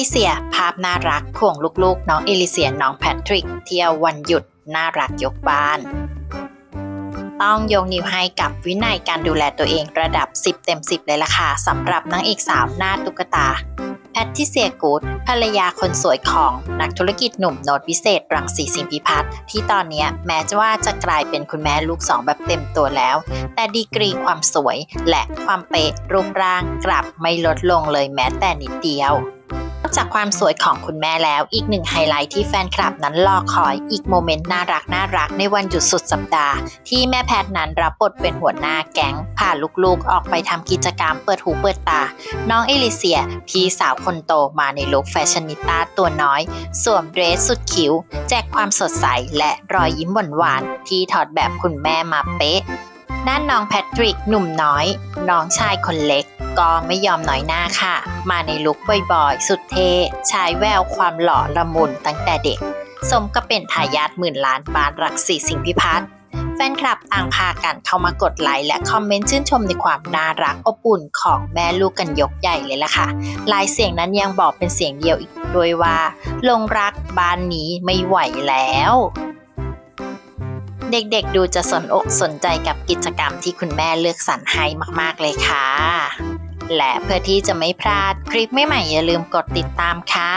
ทิเซีย ภาพน่ารักควงลูกๆ น้องเอลิเซียน้องแพทริก เที่ยววันหยุดน่ารักยกบ้าน ต้องยกนิ้วให้กับวินัยการดูแลตัวเองระดับ 10 เต็ม 10 เลยล่ะค่ะสำหรับนางเอกสาวหน้าตุ๊กตาแพททิเซียกูดภรรยาคนสวยของนักธุรกิจหนุ่มโนดวิเศษ รังสีสิงห์พิพัฒน์ที่ตอนนี้แม้จะว่าจะกลายเป็นคุณแม่ลูกสองแบบเต็มตัวแล้ว แต่ดีกรีความสวยและความเป๊ะรูปร่างกลับไม่ลดลงเลยแม้แต่นิดเดียว อกจากความสวยของคุณแม่แล้วอีกหนึ่งไฮไลท์ที่แฟนคลับนั้นรอคอยอีกโมเมนต์น่ารักน่ารักในวันหยุดสุดสัปดาห์ ที่แม่แพทย์นั้นรับบทเป็นหัวหน้าแก๊งพาลูกๆ ออกไปทำกิจกรรมเปิดหูเปิดตา น้องเอลิเซีย พี่สาวคนโตมาในลุคแฟชั่นนิต้าตัวน้อย สวมเดรสสุดคิ้ว แจกความสดใสและรอยยิ้มหวานๆที่ถอดแบบคุณแม่มาเป๊ะ ด้านน้องแพทริกหนุ่มน้อย น้องชายคนเล็ก ก็ไม่ยอมน้อยหน้าค่ะ มาในลุคบ่อยๆ สุดเท่ฉายแววความหล่อละมุนตั้งแต่เด็ก สมกับเป็นทายาทหมื่นล้านบาทรักสีสิงพิพัฒน์แฟนคลับต่างพากันเข้ามากดไลค์และคอมเมนต์ชื่นชมในความน่ารักอบอุ่นของแม่ลูกกันยกใหญ่เลยล่ะค่ะลายเสียงนั้นยังบอกเป็นเสียงเดียวอีกด้วยว่าลงรักบ้านนี้ไม่ไหวแล้ว เด็กๆดูจะสนอกสนใจกับกิจกรรมที่คุณแม่เลือกสรรให้มากๆเลยค่ะ และเพื่อที่จะไม่พลาดคลิปใหม่ๆอย่าลืมกดติดตามค่ะ